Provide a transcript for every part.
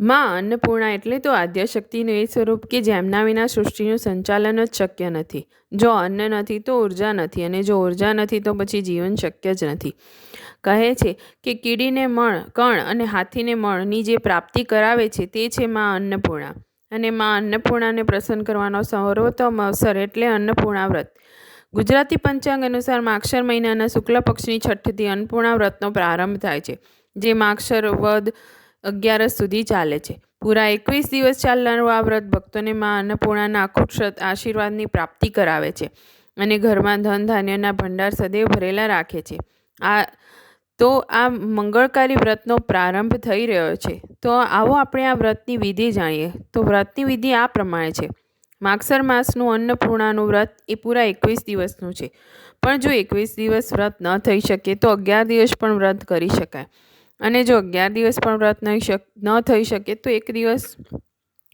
માં અન્નપૂર્ણા એટલે તો આદ્યશક્તિનું એ સ્વરૂપ કે જેમના વિના સૃષ્ટિનું સંચાલન જ શક્ય નથી. જો અન્ન નથી તો ઊર્જા નથી અને જો ઊર્જા નથી તો પછી જીવન શક્ય જ નથી. કહે છે કે કીડીને મણ, કણ અને હાથીને મણની જે પ્રાપ્તિ કરાવે છે તે છે માં અન્નપૂર્ણા. અને માં અન્નપૂર્ણાને પ્રસન્ન કરવાનો સર્વોત્તમ અવસર એટલે અન્નપૂર્ણા વ્રત. ગુજરાતી પંચાંગ અનુસાર માક્ષર મહિનાના શુક્લ પક્ષની છઠ્ઠથી અન્નપૂર્ણા વ્રતનો પ્રારંભ થાય છે. જે માક્ષર, વદ અગિયારસ સુધી ચાલે છે. પૂરા એકવીસ દિવસ ચાલનારું આ વ્રત ભક્તોને મા અન્નપૂર્ણાના અખૂટ આશીર્વાદની પ્રાપ્તિ કરાવે છે અને ઘરમાં ધન ધાન્યના ભંડાર સદૈવ ભરેલા રાખે છે. આ તો આ મંગળકારી વ્રતનો પ્રારંભ થઈ રહ્યો છે. તો આવો આપણે આ વ્રતની વિધિ જાણીએ. તો વ્રતની વિધિ આ પ્રમાણે છે. માગસર માસનું અન્નપૂર્ણાનું વ્રત એ પૂરા એકવીસ દિવસનું છે. પણ જો એકવીસ દિવસ વ્રત ન થઈ શકે તો અગિયાર દિવસ પણ વ્રત કરી શકાય. અને જો અગિયાર દિવસ પણ વ્રત નહીં શક, ન થઈ શકે તો એક દિવસ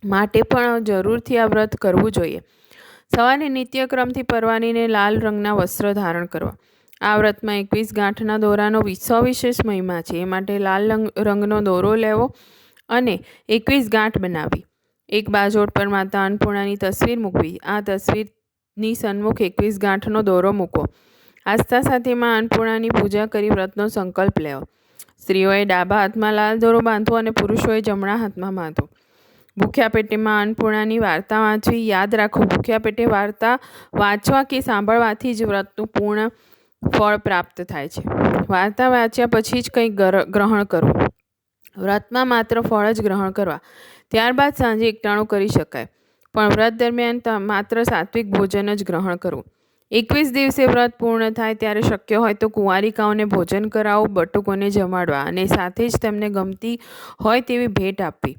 માટે પણ જરૂરથી આ વ્રત કરવું જોઈએ. સવારે નિત્યક્રમથી પરવાનીને લાલ રંગના વસ્ત્ર ધારણ કરવા. આ વ્રતમાં એકવીસ ગાંઠના દોરાનો સવિશેષ મહિમા છે. એ માટે લાલ રંગનો દોરો લેવો અને એકવીસ ગાંઠ બનાવવી. એક બાજોટ પર માતા અન્નપૂર્ણાની તસવીર મૂકવી. આ તસવીરની સન્મુખ એકવીસ ગાંઠનો દોરો મૂકો આસ્થા સાથે માં અન્નપૂર્ણાની પૂજા કરી વ્રતનો સંકલ્પ લેવો. સ્ત્રીઓએ ડાબા હાથમાં લાલ દોરો બાંધવો અને પુરુષોએ જમણા હાથમાં બાંધવો. ભૂખ્યા પેટેમાં અન્નપૂર્ણાની વાર્તા વાંચવી. યાદ રાખો, ભૂખ્યા પેટે વાર્તા વાંચવા કે સાંભળવાથી જ વ્રતનું પૂર્ણ ફળ પ્રાપ્ત થાય છે. વાર્તા વાંચ્યા પછી જ કંઈક ગ્રહણ કરવું. વ્રતમાં માત્ર ફળ જ ગ્રહણ કરવા. ત્યારબાદ સાંજે એકટાણું કરી શકાય. પણ વ્રત દરમિયાન માત્ર સાત્વિક ભોજન જ ગ્રહણ કરવું. એકવીસ દિવસે વ્રત પૂર્ણ થાય ત્યારે શક્ય હોય તો કુંવારિકાઓને ભોજન કરાવવું બટુકોને જમાડવા અને સાથે જ તેમને ગમતી હોય તેવી ભેટ આપવી.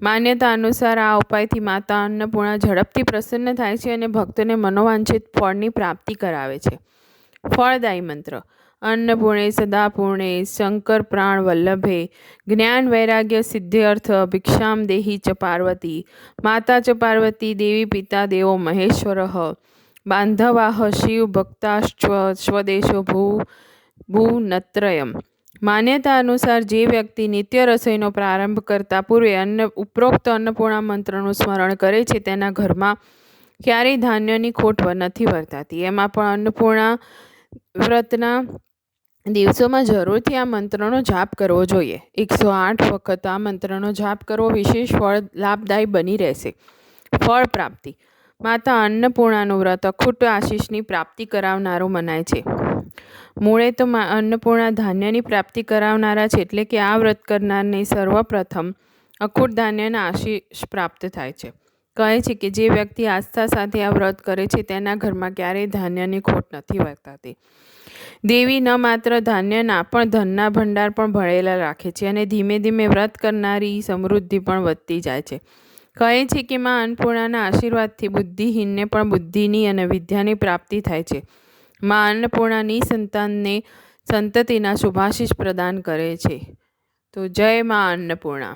માન્યતા અનુસાર આ ઉપાયથી માતા અન્નપૂર્ણા ઝડપથી પ્રસન્ન થાય છે અને ભક્તોને મનોવાંછિત ફળની પ્રાપ્તિ કરાવે છે. ફળદાયી મંત્ર. અન્નપૂર્ણે સદાપૂર્ણે શંકર પ્રાણ વલ્લભે જ્ઞાન વૈરાગ્ય સિદ્ધ્યર્થ ભિક્ષામ દેહી ચ પાર્વતી. માતા ચ પાર્વતી દેવી પિતા દેવો મહેશ્વર. બાંધવાહ શિવ ભક્તાશ્વ સ્વદેશો ભૂ ભૂ નત્રયમ માન્યતા અનુસાર જે વ્યક્તિ નિત્ય રસોઈનો પ્રારંભ કરતા પૂર્વે અન્ન, ઉપરોક્ત અન્નપૂર્ણા મંત્રનું સ્મરણ કરે છે, તેના ઘરમાં ક્યારેય ધાન્યની ખોટ નથી વર્તાતી. એમાં પણ અન્નપૂર્ણા વ્રતના દિવસોમાં જરૂરથી આ મંત્રનો જાપ કરવો જોઈએ. એકસો આઠ વખત આ મંત્રનો જાપ કરવો વિશેષ ફળ લાભદાયી બની રહેશે. ફળ પ્રાપ્તિ. માતા અન્નપૂર્ણાનું વ્રત અખૂટ આશીષની પ્રાપ્તિ કરાવનારું મનાય છે. મૂળે તો અન્નપૂર્ણા ધાન્યની પ્રાપ્તિ કરાવનારા છે એટલે કે આ વ્રત કરનારને સર્વપ્રથમ અખૂટ ધાન્યના આશીષ પ્રાપ્ત થાય છે. કહે છે કે જે વ્યક્તિ આસ્થા સાથે આ વ્રત કરે છે તેના ઘરમાં ક્યારેય ધાન્યની ખોટ નથી વર્તાતી. દેવી ન માત્ર ધાન્યના પણ ધનના ભંડાર પણ ભળેલા રાખે છે અને ધીમે ધીમે વ્રત કરનારી સમૃદ્ધિ પણ વધતી જાય છે. કહે છે કે માં અન્નપૂર્ણાના આશીર્વાદથી બુદ્ધિહીનને પણ બુદ્ધિની અને વિદ્યાની પ્રાપ્તિ થાય છે. માં અન્નપૂર્ણાની સંતાનને સંતતિના શુભાશીષ પ્રદાન કરે છે. તો જય માં અન્નપૂર્ણા.